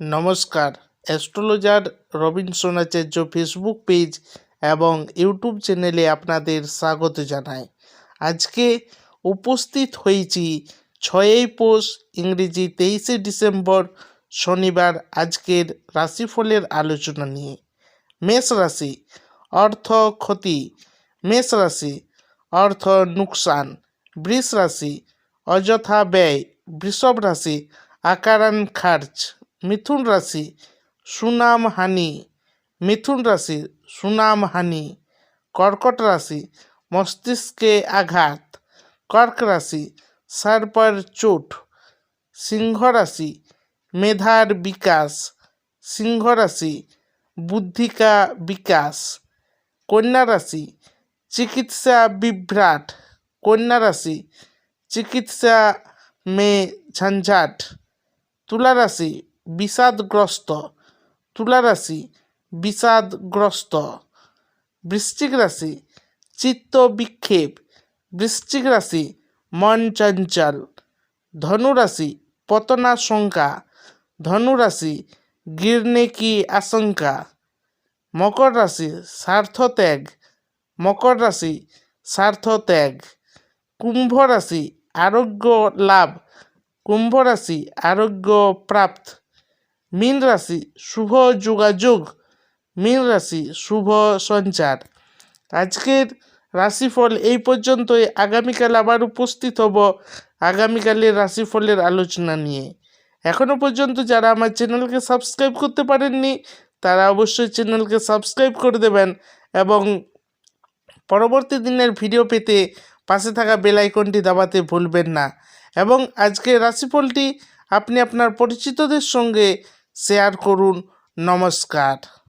নমস্কার। Astrologer Robinson Acharya Facebook page এবং YouTube চ্যানেলে আপনাদের স্বাগত জানাই। আজকে উপস্থিত হয়েছি ছয়ই পৌষ ইংরেজি তেইশে ডিসেম্বর শনিবার আজকের রাশিফলের আলোচনা নিয়ে। মেষ রাশি, অর্থ ক্ষতি। মেষ রাশি, অর্থ নুকসান। বৃষ রাশি, অযথা ব্যয়। বৃষভ রাশি আকারান খার্চ। মিথুন রাশি, সুনাম হানি। মিথুন রাশি, সুনাম হানি। কর্কট রাশি, মস্তিষ্কে আঘাত। কর্ক রাশি, সার্পার চোট। সিংহ রাশি, মেধার বিকাশ। সিংহ রাশি, বুদ্ধিকা বিকাশ। কন্যা রাশি, চিকিৎসা বিভ্রাট। কন্যা রাশি, চিকিৎসা মে ঝঞ্ঝাট। তুলা রাশি বিষাদগ্রস্ত। তুলা রাশি বিষাদগ্রস্ত। বৃশ্চিক রাশি চিত্ত বিক্ষেপ বৃশ্চিক রাশি মন চঞ্চল। ধনু রাশি পতনাশঙ্কা। ধনু রাশি গিরনে কি আশঙ্কা। মকর রাশি স্বার্থত্যাগ। মকর রাশি স্বার্থত্যাগ। কুম্ভ রাশি আরোগ্য লাভ। কুম্ভ রাশি আরোগ্য প্রাপ্ত। মীন রাশি, শুভ যোগাযোগ। মীন রাশি, শুভ সঞ্চার। আজকের রাশিফল এই পর্যন্তই। আগামীকাল আবার উপস্থিত হব আগামীকালের রাশিফলের আলোচনা নিয়ে। এখনও পর্যন্ত যারা আমার চ্যানেলকে সাবস্ক্রাইব করতে পারেননি, তারা অবশ্যই চ্যানেলকে সাবস্ক্রাইব করে দেবেন এবং পরবর্তী দিনের ভিডিও পেতে পাশে থাকা বেল আইকনটি দাবাতে ভুলবেন না। এবং আজকের রাশিফলটি আপনি আপনার পরিচিতদের সঙ্গে শেয়ার করুন। নমস্কার।